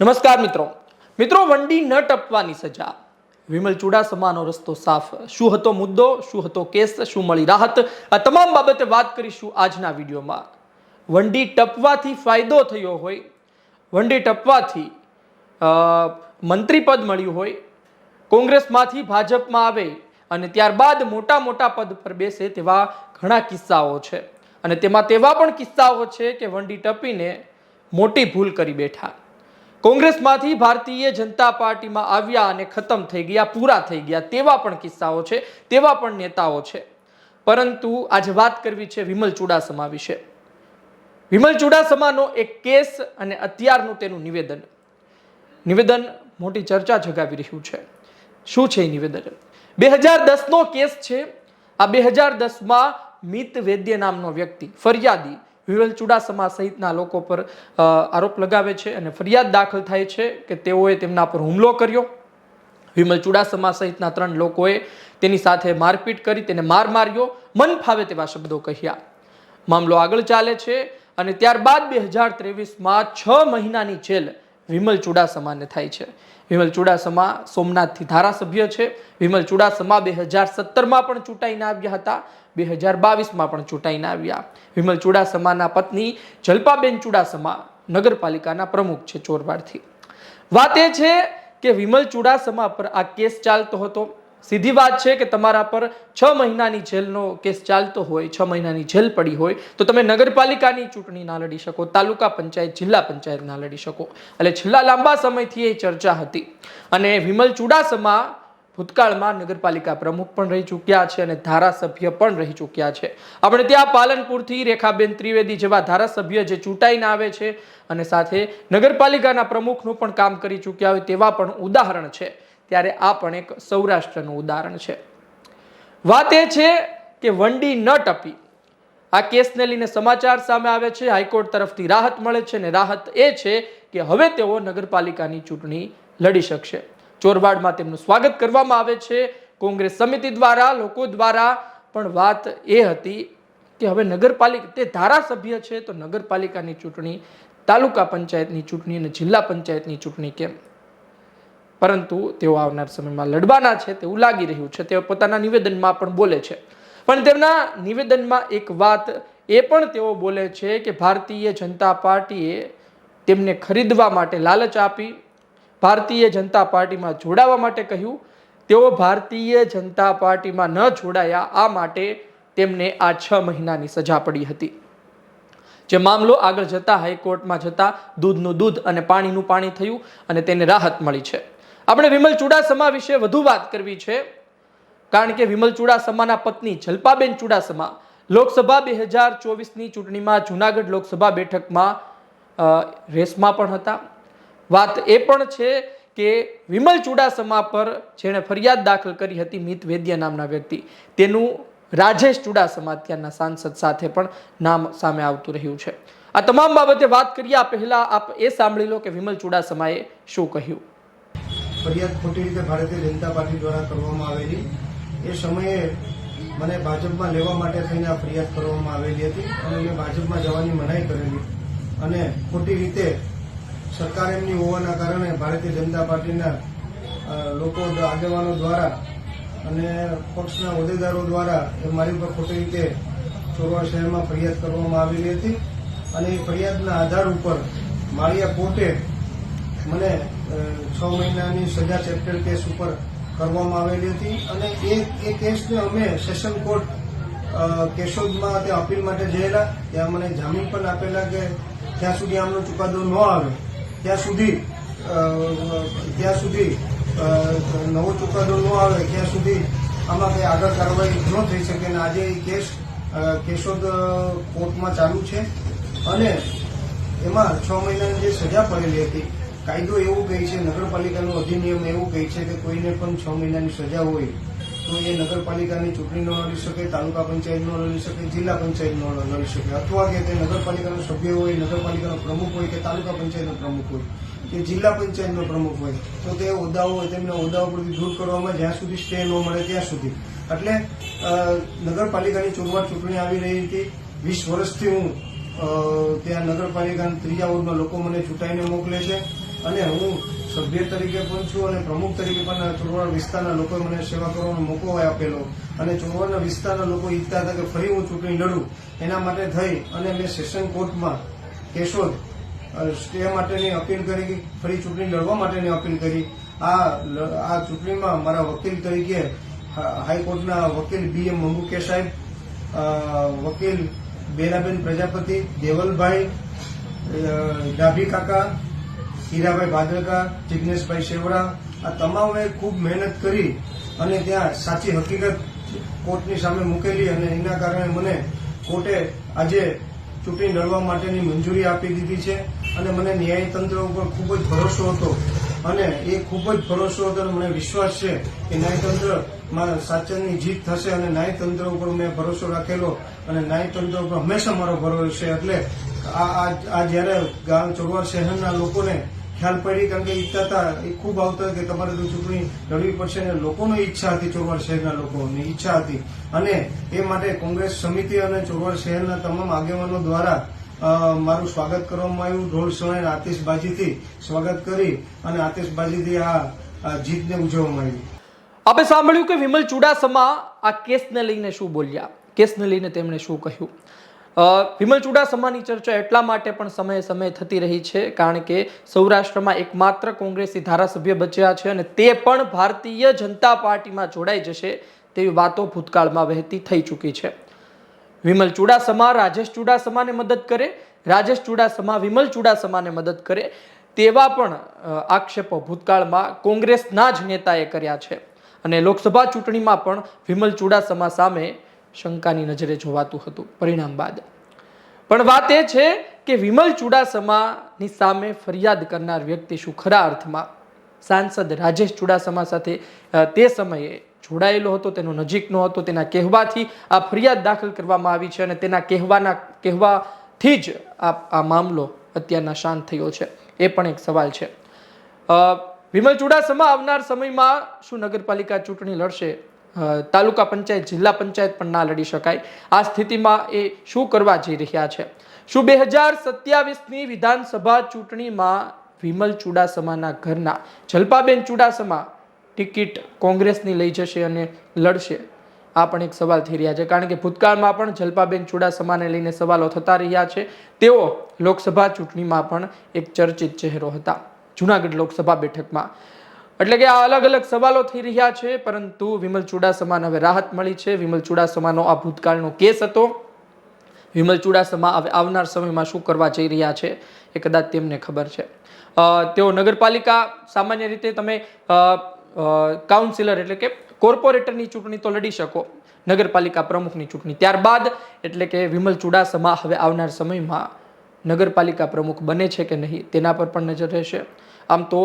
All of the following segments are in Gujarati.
નમસ્કાર મિત્રો. મિત્રો, વંડી ન ટપવાની સજા. વિમલ ચુડાસમાનો રસ્તો સાફ. શું હતો મુદ્દો? શું હતો કેસ? શું મળી રાહત? આ તમામ બાબતે વાત કરીશું આજના વિડીયોમાં. વંડી ટપવાથી ફાયદો થયો હોય, વંડી ટપવાથી મંત્રી મંત્રીપદ મળ્યું હોય, કોંગ્રેસમાંથી ભાજપમાં આવે અને ત્યારબાદ મોટા મોટા પદ પર બેસે તેવા ઘણા કિસ્સાઓ છે. અને તેમાં તેવા પણ કિસ્સાઓ છે કે વંડી ટપીને મોટી ભૂલ કરી બેઠા. કોંગ્રેસમાંથી ભારતીય જનતા પાર્ટીમાં આવ્યા અને ખતમ થઈ ગયા, પૂરા થઈ ગયા, તેવા પણ કિસ્સાઓ છે, તેવા પણ નેતાઓ છે. પરંતુ આજે વાત કરવી છે વિમલ ચુડાસમા વિશે. વિમલ ચુડાસમાનો એક કેસ અને અત્યારનું તેનું નિવેદન. નિવેદન મોટી ચર્ચા જગાવી રહ્યું છે. શું છે એ નિવેદન? બે હજાર દસનો કેસ છે. આ બે હજાર દસમાં મિત વૈદ્ય નામનો વ્યક્તિ ફરિયાદી વિમલ ચુડાસમા સહિતના લોકો પર આરોપ લગાવે છે અને ફરિયાદ દાખલ થાય છે કે તેઓએ તેમના પર હુમલો કર્યો. વિમલ ચુડાસમા સહિતના ત્રણ લોકોએ તેની સાથે મારપીટ કરી, તેને માર માર્યો. મન ફાવે તેવા શબ્દો કહ્યા. મામલો આગળ ચાલે છે અને ત્યારબાદ બે હજાર ત્રેવીસમાં છ મહિનાની જેલ વિમલ ચુડાસમાને થાય છે. વિમલ ચુડાસમા સોમનાથથી ધારાસભ્ય છે. વિમલ ચુડાસમા બે હજાર સત્તરમાં પણ ચૂંટાઈને આવ્યા હતા. બે હજાર બાવીસમાં પણ ચૂંટાઈને આવ્યા. વિમલ ચુડાસમાના પત્ની જલ્પાબેન ચુડાસમા નગરપાલિકાના પ્રમુખ છે ચોરવાડથી. વાત એ છે કે વિમલ ચુડાસમા પર આ કેસ ચાલતો હતો. સીધી વાત છે કે તમારા પર છ મહિનાની જેલનો કેસ ચાલતો હોય, છ મહિનાની જેલ પડી હોય, તો તમે નગરપાલિકાની ચૂંટણી ના લડી શકો, તાલુકા પંચાયત, જિલ્લા પંચાયત ના લડી શકો. એટલે છેલ્લા લાંબા સમયથી એ ચર્ચા હતી. અને વિમલ ચુડાસમા ભૂતકાળમાં નગરપાલિકા પ્રમુખ પણ રહી ચૂક્યા છે અને ધારાસભ્ય પણ રહી ચૂક્યા છે. આપણે ત્યાં પાલનપુરથી રેખાબેન ત્રિવેદી જેવા ધારાસભ્ય જે ચૂંટાઈને આવે છે અને સાથે નગરપાલિકાના પ્રમુખનું પણ કામ કરી ચૂક્યા હોય તેવા પણ ઉદાહરણ છે. ત્યારે આ પણ એક સૌરાષ્ટ્રનું ઉદાહરણ છે. વાત એ છે કે વંડી ન ટપી. આ કેસને લઈને સમાચાર સામે આવે છે, હાઈકોર્ટ તરફથી રાહત મળે છે અને રાહત એ છે કે હવે તેઓ નગરપાલિકાની ચૂંટણી લડી શકશે. ચોરવાડમાં તેમનું સ્વાગત કરવામાં આવે છે. કોંગ્રેસ સમિતિ દ્વારા, લોકો દ્વારા પણ વાત એ હતી કે હવે નગરપાલિકા, તે ધારાસભ્ય છે તો નગરપાલિકાની ચૂંટણી, તાલુકા પંચાયતની ચૂંટણી અને જિલ્લા પંચાયતની ચૂંટણી કેમ? પરંતુ તેઓ આવનાર સમયમાં લડવાના છે તેવું લાગી રહ્યું છે. તેઓ પોતાના નિવેદનમાં પણ બોલે છે. પણ તેમના નિવેદનમાં એક વાત એ પણ તેઓ બોલે છે કે ભારતીય જનતા પાર્ટીએ તેમને ખરીદવા માટે લાલચ આપી, ભારતીય જનતા પાર્ટીમાં જોડાવા માટે કહ્યું. તેઓ ભારતીય જનતા પાર્ટીમાં ન જોડાયા, આ માટે તેમને આ છ મહિનાની સજા પડી હતી. જે મામલો આગળ જતા હાઈકોર્ટમાં જતા, દૂધનું દૂધ અને પાણીનું પાણી થયું અને તેને રાહત મળી છે. આપણે વિમલ ચુડાસમા વિશે વધુ વાત કરવી છે. કારણ કે વિમલ ચુડાસમાના પત્ની જલ્પાબેન ચુડાસમા લોકસભા બે હજાર ચોવીસની ચૂંટણીમાં જુનાગઢ લોકસભા બેઠકમાં રેસમાં પણ હતા. વાત એ પણ છે કે વિમલ ચુડાસમા પર જેણે ફરિયાદ દાખલ કરી હતી મિત વૈદ્ય નામના વ્યક્તિ, તેનું રાજેશ ચુડાસમા ત્યાંના સાંસદ સાથે પણ નામ સામે આવતું રહ્યું છે. આ તમામ બાબતે વાત કરીએ, આ પહેલાં આપ એ સાંભળી લો કે વિમલ ચુડાસમાએ શું કહ્યું. ફરિયાદ ખોટી રીતે ભારતીય જનતા પાર્ટી દ્વારા કરવામાં આવેલી. એ સમયે મને ભાજપમાં લેવા માટે થઈને આ ફરિયાદ કરવામાં આવેલી હતી અને મેં ભાજપમાં જવાની મનાઈ કરેલી. અને ખોટી રીતે સરકાર એમની હોવાના કારણે ભારતીય જનતા પાર્ટીના લોકો આગેવાનો દ્વારા અને પક્ષના હોદ્દેદારો દ્વારા એ મારી ઉપર ખોટી રીતે ચોરવા શહેરમાં ફરિયાદ કરવામાં આવેલી હતી. અને એ ફરિયાદના આધાર ઉપર માળિયા કોર્ટે મને છ મહિનાની સજા ચેપ્ટર કેસ ઉપર કરવામાં આવેલી હતી અને એ એ કેસને અમે સેશન કોર્ટ કેશોદમાં તે અપીલ માટે જયેલા. ત્યાં મને જામીન પણ આપેલા કે ત્યાં સુધી આમનો ચુકાદો ન આવે. ત્યાં સુધી ત્યાં સુધી નવો ચુકાદો ન આવે. ત્યાં સુધી આમાં કંઈ આગળ કાર્યવાહી ન થઈ શકે અને આજે એ કેસ કેશોદ કોર્ટમાં ચાલુ છે. અને એમાં છ મહિનાની જે સજા પડેલી હતી કાયદો એવું કહે છે, નગરપાલિકાનું અધિનિયમ એવું કહે છે કે કોઈને પણ છ મહિનાની સજા હોય તો એ નગરપાલિકાની ચૂંટણી ન લડી શકે, તાલુકા પંચાયત ન લડી શકે, જિલ્લા પંચાયત ન લડી શકે. અથવા કે તે નગરપાલિકાનો સભ્ય હોય, નગરપાલિકાનો પ્રમુખ હોય કે તાલુકા પંચાયતનો પ્રમુખ હોય કે જિલ્લા પંચાયતનો પ્રમુખ હોય તો તે હોદ્દાઓ હોય, તેમને હોદ્દાઓ પરથી દૂર કરવામાં જ્યાં સુધી સ્ટે ન મળે ત્યાં સુધી. એટલે નગરપાલિકાની ચોરવાડ ચૂંટણી આવી રહી હતી. વીસ વર્ષથી હું ત્યાં નગરપાલિકાના ત્રીજા વોર્ડમાં લોકો મને ચૂંટાઈને મોકલે છે. અને હું સભ્ય તરીકે પણ છું અને પ્રમુખ તરીકે પણ ચોરવાડ વિસ્તારના લોકોએ મને સેવા કરવાનો મોકો આપેલો. અને ચોરવાડના વિસ્તારના લોકો ઈચ્છતા હતા કે ફરી હું ચૂંટણી લડું. એના માટે થઈ અને મેં સેશન કોર્ટમાં કેશોદ સ્ટે માટેની અપીલ કરી, ફરી ચૂંટણી લડવા માટેની અપીલ કરી. આ આ ચૂંટણીમાં મારા વકીલ તરીકે હાઈકોર્ટના વકીલ બી એમ મંગુકે સાહેબ વકીલ બેનાબેન પ્રજાપતિ, દેવલભાઈ ડાભી કાકા હીરાભાઈ ભાદરકા, જિગ્નેશભાઈ શેવડા આ તમામે ખૂબ મહેનત કરી અને ત્યાં સાચી હકીકત કોર્ટની સામે મૂકેલી અને એના કારણે મને કોર્ટે આજે ચૂંટણી લડવા માટેની મંજૂરી આપી દીધી છે અને મને ન્યાયતંત્ર ઉપર ખૂબ જ ભરોસો હતો. અને એ ખૂબ જ ભરોસો હતો મને વિશ્વાસ છે કે ન્યાયતંત્રમાં સાચનની જીત થશે અને ન્યાયતંત્ર ઉપર મેં ભરોસો રાખેલો અને ન્યાયતંત્ર ઉપર હંમેશા મારો ભરોસો છે. એટલે આ- આ જ્યારે ગામ ચોરવાડ શહેરના લોકોને ખ્યાલ પડી કારણ કે ઈચ્છા હતા, એ ખૂબ આવતા કે તમારે તો ચૂંટણી લડવી પડશે અને લોકોની ઈચ્છા હતી ચોરવાડ શહેરના લોકોની ઈચ્છા હતી. અને એ માટે કોંગ્રેસ સમિતિ અને ચોરવાડ શહેરના તમામ આગેવાનો દ્વારા મારું સ્વાગત કરવામાં આવ્યું. ઢોલ અને આતિશબાજીથી સ્વાગત કરી અને આતિશબાજીથી આ જીતને ઉજવવામાં આવી. આપણે સાંભળ્યું કે વિમલ ચુડાસમા આ કેસને લઈને શું બોલ્યા? કેસને લઈને તેમણે શું કહ્યું? વિમલ ચુડાસમાની ચર્ચા એટલા માટે પણ સમયે સમયે થતી રહી છે, કારણ કે સૌરાષ્ટ્રમાં એકમાત્ર કોંગ્રેસી ધારાસભ્ય બચ્યા છે અને તે પણ ભારતીય જનતા પાર્ટીમાં જોડાઈ જશે તેવી વાતો ભૂતકાળમાં વહેતી થઈ ચૂકી છે. વિમલ ચુડાસમા રાજેશ ચુડાસમાને મદદ કરે, રાજેશ ચુડાસમા વિમલ ચુડાસમાને મદદ કરે તેવા પણ આક્ષેપો ભૂતકાળમાં કોંગ્રેસના જ નેતાએ કર્યા છે. અને લોકસભા ચૂંટણીમાં પણ વિમલ ચુડાસમા સામે શંકાની નજરે જોવાતું હતું, પરિણામ બાદ. પણ વાત એ છે કે વિમલ ચુડાસમાની સામે ફરિયાદ કરનાર વ્યક્તિ શું ખરા અર્થમાં? સાંસદ રાજેશ ચુડાસમા સાથે તે સમયે જોડાયેલો હતો, તેનો નજીકનો હતો, તેના કહેવાથી આ ફરિયાદ દાખલ કરવામાં આવી છે અને તેના કહેવાના, કહેવાથી જ આ મામલો અત્યારના શાંત થયો છે. એ પણ એક સવાલ છે. વિમલ ચુડાસમા આવનાર સમયમાં શું નગરપાલિકા ચૂંટણી લડશે? તાલુકા પંચાયત, જિલ્લા પંચાયત પણ ના લડી શકાય. આ સ્થિતિમાં એ શું કરવા જઈ રહ્યા છે? શું બે હજાર સત્યાવીસની વિધાનસભા ચૂંટણીમાં વિમલ ચુડાસમાના ઘરના જલપાબેન ચુડાસમા ટિકિટ કોંગ્રેસની લઈ જશે અને લડશે? આ પણ એક સવાલ થઈ રહ્યા છે. કારણ કે ભૂતકાળમાં પણ જલપાબેન ચુડાસમાને લઈને સવાલો થતા રહ્યા છે. તેઓ લોકસભા ચૂંટણીમાં પણ એક ચર્ચિત ચહેરો હતા. જુનાગઢ લોકસભા બેઠકમાં. એટલે કે આ અલગ અલગ સવાલો થઈ રહ્યા છે, પરંતુ વિમલ ચુડાસમાને હવે રાહત મળી છે. વિમલ ચુડાસમાનો આ ભૂતકાળનો કેસ હતો. વિમલ ચુડાસમા હવે આવનાર સમયમાં શું કરવા જઈ રહ્યા છે એ કદાચ તેમને ખબર છે. તેઓ નગરપાલિકા સામાન્ય રીતે તમે કાઉન્સિલર એટલે કે કોર્પોરેટરની ચૂંટણી તો લડી શકો, નગરપાલિકા પ્રમુખની ચૂંટણી ત્યારબાદ, એટલે કે વિમલ ચુડાસમા હવે આવનાર સમયમાં નગરપાલિકા પ્રમુખ બને છે કે નહીં તેના પર પણ નજર રહેશે. આમ તો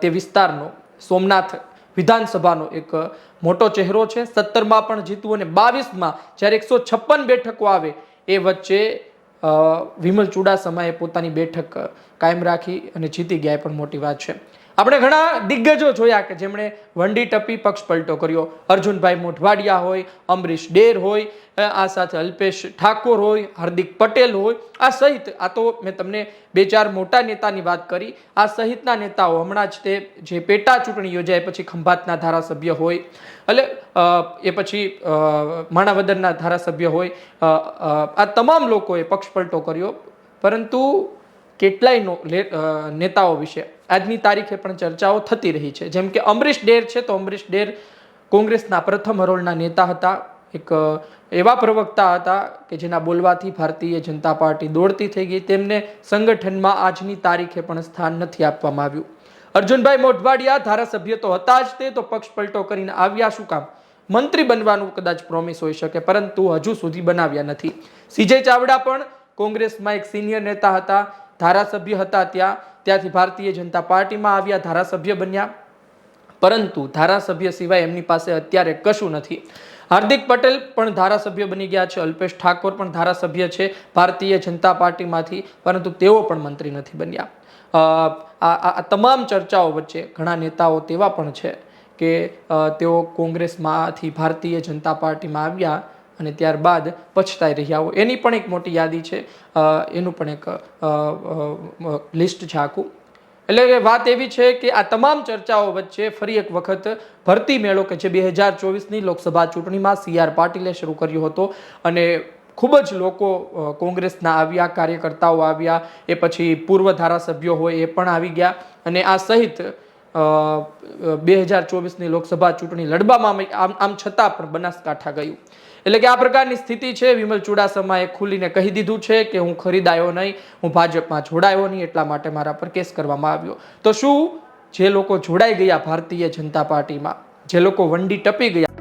તે વિસ્તારનો સોમનાથ વિધાનસભાનો એક મોટો ચહેરો છે. સત્તરમાં પણ જીતવું અને બાવીસમાં જ્યારે એકસો છપ્પન બેઠકો આવે એ વચ્ચે વિમલ ચુડાસમાએ પોતાની બેઠક કાયમ રાખી અને જીતી ગયા એ પણ મોટી વાત છે. આપણે ઘણા દિગ્ગજો જોયા કે જેમણે વંડી ટપી પક્ષ પલટો કર્યો. અર્જુનભાઈ મોઢવાડિયા હોય, અમરીશ ડેર હોય આ સાથે અલ્પેશ ઠાકોર હોય, હાર્દિક પટેલ હોય. આ સહિત, આ તો મેં તમને બે ચાર મોટા નેતાની વાત કરી. આ સહિતના નેતાઓ હમણાં જ તે જે પેટા ચૂંટણી યોજાય, પછી ખંભાતના ધારાસભ્ય હોય, એટલે એ પછી માણાવદરના ધારાસભ્ય હોય આ તમામ લોકોએ પક્ષ પલટો કર્યો. પરંતુ કેટલાય નેતાઓ વિશે. આજની તારીખે પણ ચર્ચાઓ થતી રહી છે. જેમ કે અમરીશ ડેર છે, તો અમરીશ ડેર કોંગ્રેસના પ્રથમ હરોળના નેતા હતા. એક એવા પ્રવક્તા હતા કે જેના બોલવાથી ભારતીય જનતા પાર્ટી દોડતી થઈ ગઈ. તેમને સંગઠનમાં આજની તારીખે પણ સ્થાન નથી આપવામાં આવ્યું. અર્જુનભાઈ મોઢવાડિયા ધારાસભ્ય તો હતા જ તે, તો પક્ષ પલટો કરીને આવ્યા શું કામ? મંત્રી બનવાનું કદાચ પ્રોમિસ હોઈ શકે, પરંતુ હજુ સુધી બનાવ્યા નથી. સીજે ચાવડા પણ કોંગ્રેસમાં એક સિનિયર નેતા હતા. ધારાસભ્ય હતા ત્યાં. ત્યાંથી ભારતીય જનતા પાર્ટીમાં આવ્યા, ધારાસભ્ય બન્યા. પરંતુ ધારાસભ્ય સિવાય એમની પાસે અત્યારે કશું નથી. હાર્દિક પટેલ પણ ધારાસભ્ય બની ગયા છે, અલ્પેશ ઠાકોર પણ ધારાસભ્ય છે ભારતીય જનતા પાર્ટીમાંથી, પરંતુ તેઓ પણ મંત્રી નથી બન્યા. આ તમામ ચર્ચાઓ વચ્ચે ઘણા નેતાઓ તેવા પણ છે કે તેઓ કોંગ્રેસમાંથી ભારતીય જનતા પાર્ટીમાં આવ્યા અને ત્યારબાદ પછતાઈ રહ્યા હો એની પણ એક મોટી યાદી છે. એનું પણ એક લિસ્ટ છે આખું. એટલે વાત એવી છે કે આ તમામ ચર્ચાઓ વચ્ચે ફરી એક વખત ભરતી મેળો કે જે બે હજાર ચોવીસની લોકસભા ચૂંટણીમાં સી આર પાટીલે શરૂ કર્યો હતો. અને ખૂબ જ લોકો કોંગ્રેસના આવ્યા, કાર્યકર્તાઓ આવ્યા, એ પછી પૂર્વ ધારાસભ્યો હોય એ પણ આવી ગયા. અને આ સહિત બે હજાર ચોવીસની લોકસભા ચૂંટણી લડવામાં આમ આમ છતાં પણ બનાસકાંઠા ગયું. એટલે કે આ પ્રકારની સ્થિતિ છે. વિમલ ચુડાસમાએ ખુલીને કહી દીધું છે કે હું ખરીદાયો નહીં, હું ભાજપમાં જોડાયો નહીં, એટલા માટે મારા પર કેસ કરવામાં આવ્યો. તો શું જે લોકો જોડાઈ ગયા ભારતીય જનતા પાર્ટીમાં, જે લોકો વંડી ટપી ગયા